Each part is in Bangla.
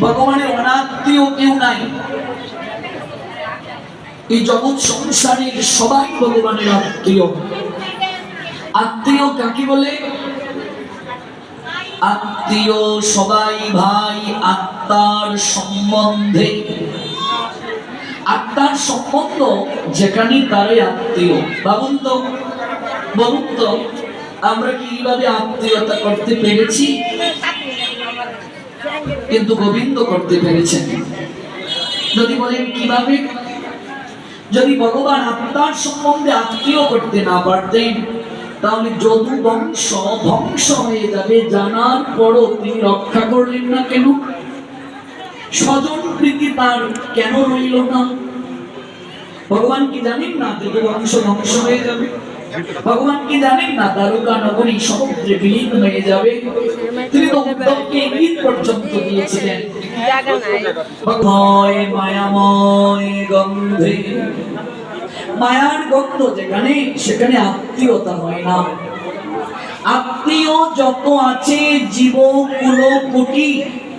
ভগবানের অনাত্মীয় কেউ নাই। এই জগৎ সংসারের সবাই ভগবানের আত্মীয়। আত্মীয় কাকে বলে? আত্মীয় সবাই ভাই, আত্মার সম্বন্ধে। আত্মার সম্বন্ধ যেখানে তারে আত্মীয়। ভাবুন তো, বলুন তো, আমরা কি এইভাবে আত্মীয়তা করতে পেরেছি? কিন্তু গোবিন্দ করতে পেরেছেন। যদি বলেন, কীভাবে? যদি ভগবান আত্মার সম্বন্ধে আত্মীয় করতে না পারতেন, তাহলে যদু বংশ ধ্বংস হয়ে যাবে, জানার পরও তিনি রক্ষা করলেন না কেন? স্বজন প্রীতি তার কেন রইল না? ভগবান কি জানেন না যদু বংশ ধ্বংস হয়ে যাবে? ভগবান কি জানেন না? দ্বারকা নগরী সমুদ্রে বিলীন হয়ে যাবে। তিনি তো উদ্ধবকে ঈদ পর্যন্ত দিয়েছিলেন। মায়াময় গন্ধে। মায়ার গন্ধ যেখানে, সেখানে আত্মীয়তা হয় না। আত্মীয় যত আছে, জীব, কুল, কোটি,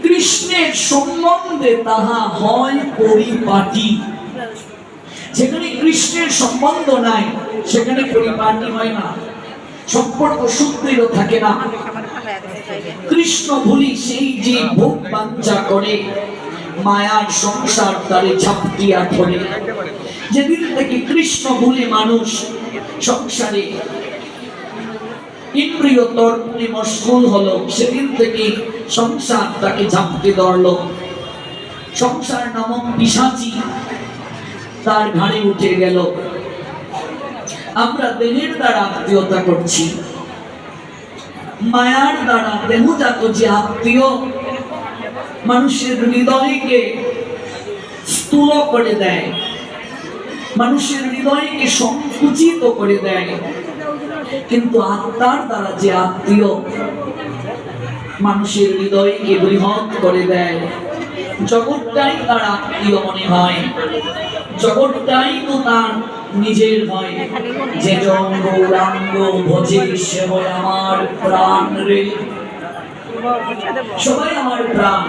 কৃষ্ণের সম্বন্ধে তাহা হয় পরিপাটি। যেখানে কৃষ্ণের সম্বন্ধ নাই, সেখানে পরিপাটি হয় না। সম্পর্ক সুদৃঢ় থাকে না। কৃষ্ণ ভুলি সেই যে ভোগ বাঞ্ছা করে, মায়ার সংসার তারে ঝাপটিয়া ধরে। যেদিন থেকে কৃষ্ণ ভুলে মানুষ সংসারে, ইন্দ্রিয় তর্পণে মশগুল হলো, সেদিন থেকে সংসার তাকে ঝাপটে ধরলো। সংসার নামক পিসাচি তার ঘাড়ে উঠে গেল। আমরা দেহের দ্বারা আত্মীয়তা করছি। মায়ার দ্বারা দেহজাত যে আত্মীয় মানুষের হৃদয়কে স্থূল করে দেয়, মানুষের হৃদয়কে সংকুচিত করে দেয়, কিন্তু আত্মার দ্বারা যে আত্মীয় মানুষের হৃদয়কে বৃহৎ করে দেয়, জগৎটাই তার আত্মীয় মনে হয়। জগৎটাই তো তার নিজের হয় যে জঙ্গ রাঙ্গ ভোজে সে হয় আমার প্রাণ রে। সবাই আমার প্রাণ।